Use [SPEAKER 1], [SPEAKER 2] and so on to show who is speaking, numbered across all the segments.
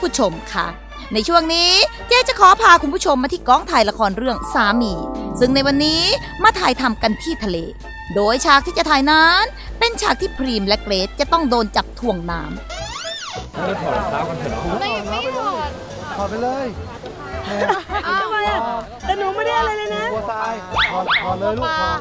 [SPEAKER 1] ผู้ชมค่ะ ในช่วงนี้เจ๊จะขอพาคุณผู้ชมมาที่กองถ่ายละครเรื่องสามี ซึ่งในวันนี้มาถ่ายทำกันที่ทะเล โดยฉากที่จะถ่ายนั้น เป็นฉากที่พรีมและเกรซจะต้องโดนจับถ่วงน้ำ
[SPEAKER 2] ไม่ไม่ถอด
[SPEAKER 3] ถอดไปเลย
[SPEAKER 2] อ้าวแต่หนูไม่ได้อะไรเลยนะ
[SPEAKER 3] หัวทรายถอดถอดเลยลูกถอด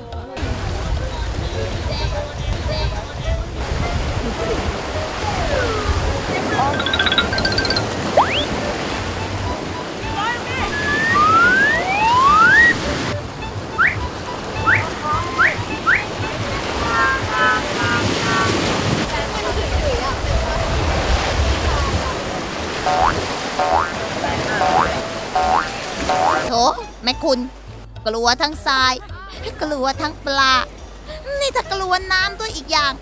[SPEAKER 1] ม่คุณ กลัวทั้งทราย กลัวทั้งปลา นี่ถ้ากลัวน้ำด้วยอีกอย่าง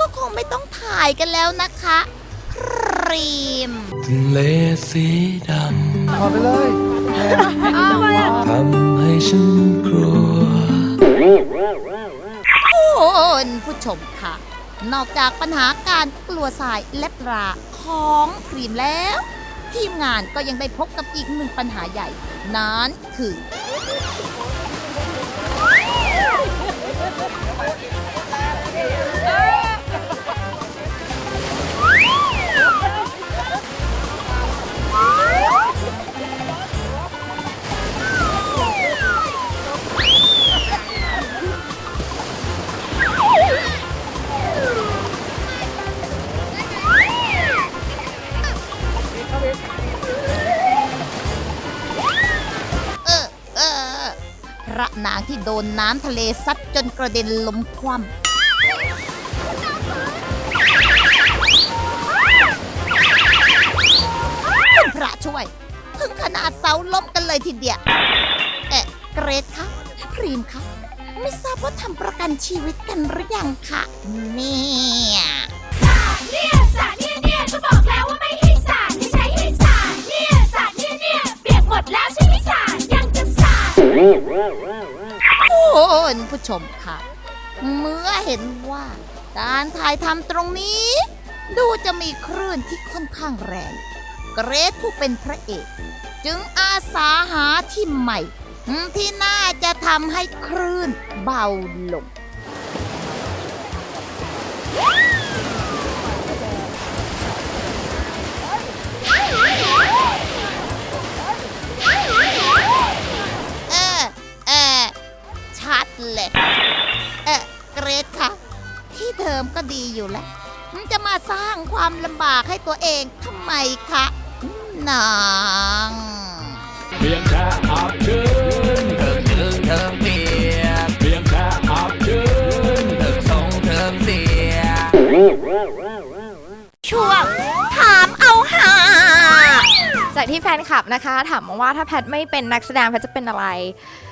[SPEAKER 1] ก็คงไม่ต้องถ่ายกันแล้วนะคะครีม
[SPEAKER 4] ทะเลสีด
[SPEAKER 3] ถอดไปเลยำ
[SPEAKER 4] ทำให้ฉันกลัว
[SPEAKER 1] คุณผู้ชมค่ะ นอกจากปัญหาการกลัวทรายและปลาของครีมแล้ว ทีมงานก็ยังได้พบกับอีกหนึ่งปัญหาใหญ่ นั้นคือเอ ระนางที่โดนน้ำทะเลซัดจนกระเด็นล้มคว่ำคุณพระช่วย ถึงขนาดเสาล้มกันเลยทีเดียวเอ๊ะเกรดคะพรีมคะไม่ทราบว่าทำประกันชีวิตกันหรือยังคะเนี่ย
[SPEAKER 5] เนี่ย
[SPEAKER 1] คุณผู้ชมค่ะ เมื่อเห็นว่าการถ่ายทำตรงนี้ ดูจะมีคลื่นที่ค่อนข้างแรง เกรซผู้เป็นพระเอก จึงอาสาหาที่ใหม่ ที่น่าจะทำให้คลื่นเบาลง รดคะที่เดิมก็ดีอยู่แล้ว มันจะมาสร้างความลำบากให้ตัวเองทำไมคะนาง
[SPEAKER 6] เพียงแค่อาบชื้นเธอจึงเธอเปียกเพียงแค่อาบชื้นเธอทรงเธอเสีย
[SPEAKER 2] ที่แฟนคลับนะคะ ถามมาว่าถ้าแพทไม่เป็นนักแสดงแพทจะเป็นอะไร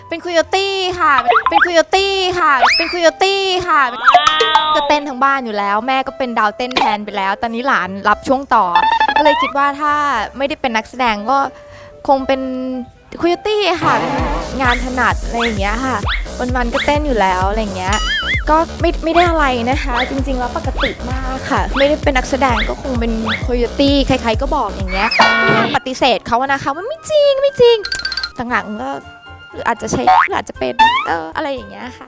[SPEAKER 2] เป็นคุยตี้ค่ะ เป็นคุยตี้ค่ะ เป็นคุยตี้ค่ะจะเต้นทั้งบ้านอยู่แล้ว แม่ก็เป็นดาวเต้นแทนไปแล้ว ตอนนี้หลานรับช่วงต่อ ก็เลยคิดว่าถ้าไม่ได้เป็นนักแสดงก็คงเป็นคุยตี้ค่ะเป็นงานถนัดอะไรอย่างเงี้ยค่ะ วันๆก็เต้นอยู่แล้วอะไรเงี้ยก็ไม่ไม่ได้อะไรนะคะ จริงๆแล้วปกติมากค่ะ ไม่ได้เป็นนักแสดงก็คงเป็นโคโยตี้ใครๆก็บอกอย่างเงี้ยไม่อยาปฏิเสธเขาอะนะคะว่าไม่จริงไม่จริงต่างหลังก็อาจจะใช่หรืออาจจะเป็นเอออะไรอย่างเงี้ยค่ะ